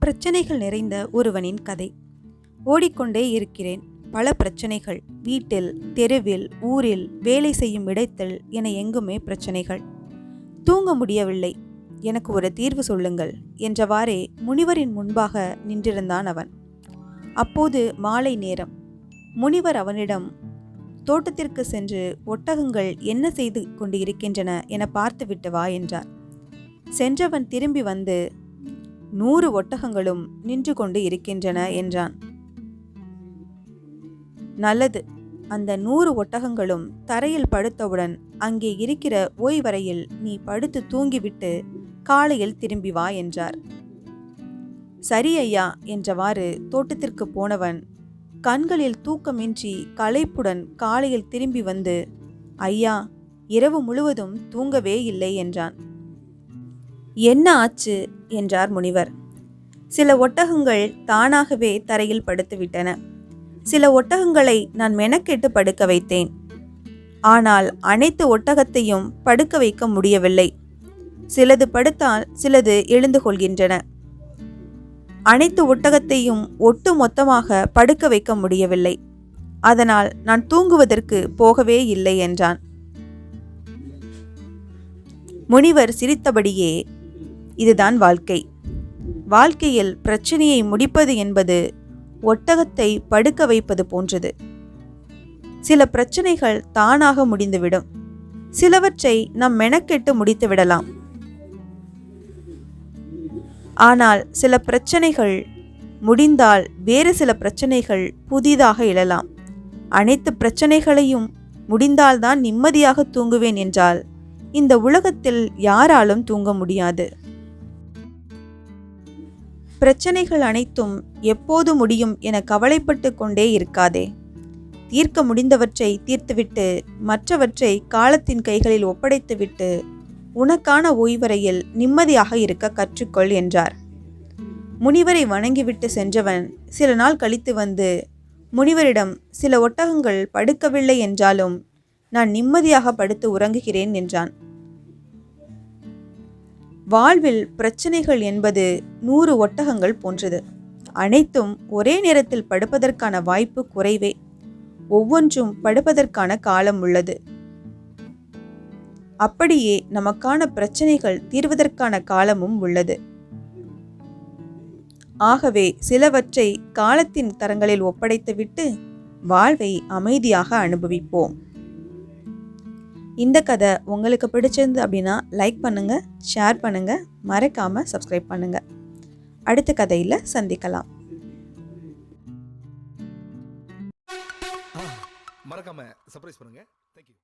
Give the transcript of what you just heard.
பிரச்சனைகள் நிறைந்த ஒருவனின் கதை. ஓடிக்கொண்டே இருக்கிறேன். பல பிரச்சனைகள். வீட்டில் தெருவில் ஊரில் வேலை செய்யும் இடத்தில் என எங்குமே பிரச்சனைகள். தூங்க முடியவில்லை. எனக்கு ஒரு தீர்வு சொல்லுங்கள் என்றவாறே முனிவரின் முன்பாக நின்றிருந்தான் அவன். அப்போது மாலை நேரம். முனிவர் அவனிடம் தோட்டத்திற்கு சென்று ஒட்டகங்கள் என்ன செய்து கொண்டு இருக்கின்றன என பார்த்துவிட்டு வா என்றார். சென்றவன் திரும்பி வந்து நூறு ஒட்டகங்களும் நின்று கொண்டு இருக்கின்றன என்றான். நல்லது. அந்த நூறு ஒட்டகங்களும் தரையில் படுத்தவுடன் அங்கே இருக்கிற ஓய்வறையில் நீ படுத்து தூங்கிவிட்டு காலையில் திரும்பி வா என்றார். சரி ஐயா என்றவாறு தோட்டத்திற்கு போனவன் கண்களில் தூக்கமின்றி களைப்புடன் காலையில் திரும்பி வந்து ஐயா இரவு முழுவதும் தூங்கவே இல்லை என்றான். என்ன ஆச்சு? என்றார் முனிவர். சில ஒட்டகங்கள் தானாகவே தரையில் படுத்துவிட்டன. சில ஒட்டகங்களை நான் மெனக்கெட்டு படுக்க வைத்தேன். ஆனால் அனைத்து ஒட்டகத்தையும் படுக்க வைக்க முடியவில்லை. சிலது படுத்தால் சிலது எழுந்து கொள்கின்றன. அனைத்து ஒட்டகத்தையும் ஒட்டு மொத்தமாக படுக்க வைக்க முடியவில்லை. அதனால் நான் தூங்குவதற்கு போகவே இல்லை என்றான். முனிவர் சிரித்தபடியே இதுதான் வாழ்க்கை. வாழ்க்கையில் பிரச்சனையை முடிப்பது என்பது ஒட்டகத்தை படுக்க வைப்பது போன்றது. சில பிரச்சனைகள் தானாக முடிந்துவிடும். சிலவற்றை நம் மெனக்கெட்டு முடித்து விடலாம். ஆனால் சில பிரச்சனைகள் முடிந்தால் வேறு சில பிரச்சனைகள் புதிதாக எழலாம். அனைத்து பிரச்சனைகளையும் முடிந்தால்தான் நிம்மதியாக தூங்குவேன் என்றால் இந்த உலகத்தில் யாராலும் தூங்க முடியாது. பிரச்சனைகள் அனைத்தும் எப்போது முடியும் என கவலைப்பட்டு கொண்டே இருக்காதே. தீர்க்க முடிந்தவற்றை தீர்த்துவிட்டு மற்றவற்றை காலத்தின் கைகளில் ஒப்படைத்துவிட்டு உனக்கான ஓய்வறையில் நிம்மதியாக இருக்க கற்றுக்கொள் என்றார். முனிவரை வணங்கிவிட்டு சென்றவன் சில நாள் கழித்து வந்து முனிவரிடம் சில ஒட்டகங்கள் படுக்கவில்லை என்றாலும் நான் நிம்மதியாக படுத்து உறங்குகிறேன் என்றான். வாழ்வில் பிரச்சனைகள் என்பது நூறு ஒட்டகங்கள் போன்றது. அனைத்தும் ஒரே நேரத்தில் படுப்பதற்கான வாய்ப்பு குறைவே. ஒவ்வொன்றும் படுப்பதற்கான காலம் உள்ளது. அப்படியே நமக்கான பிரச்சனைகள் தீர்வதற்கான காலமும் உள்ளது. ஆகவே சிலவற்றை காலத்தின் தரங்களில் ஒப்படைத்துவிட்டு வாழ்வை அமைதியாக அனுபவிப்போம். இந்த கதை உங்களுக்கு பிடிச்சிருந்து அப்படின்னா லைக் பண்ணுங்கள் ஷேர் பண்ணுங்கள் மறக்காமல் சப்ஸ்கிரைப் பண்ணுங்கள் அடுத்த கதையில் சந்திக்கலாம். மறக்காம சர்ப்ரைஸ் பண்ணுங்க. தேங்க்யூ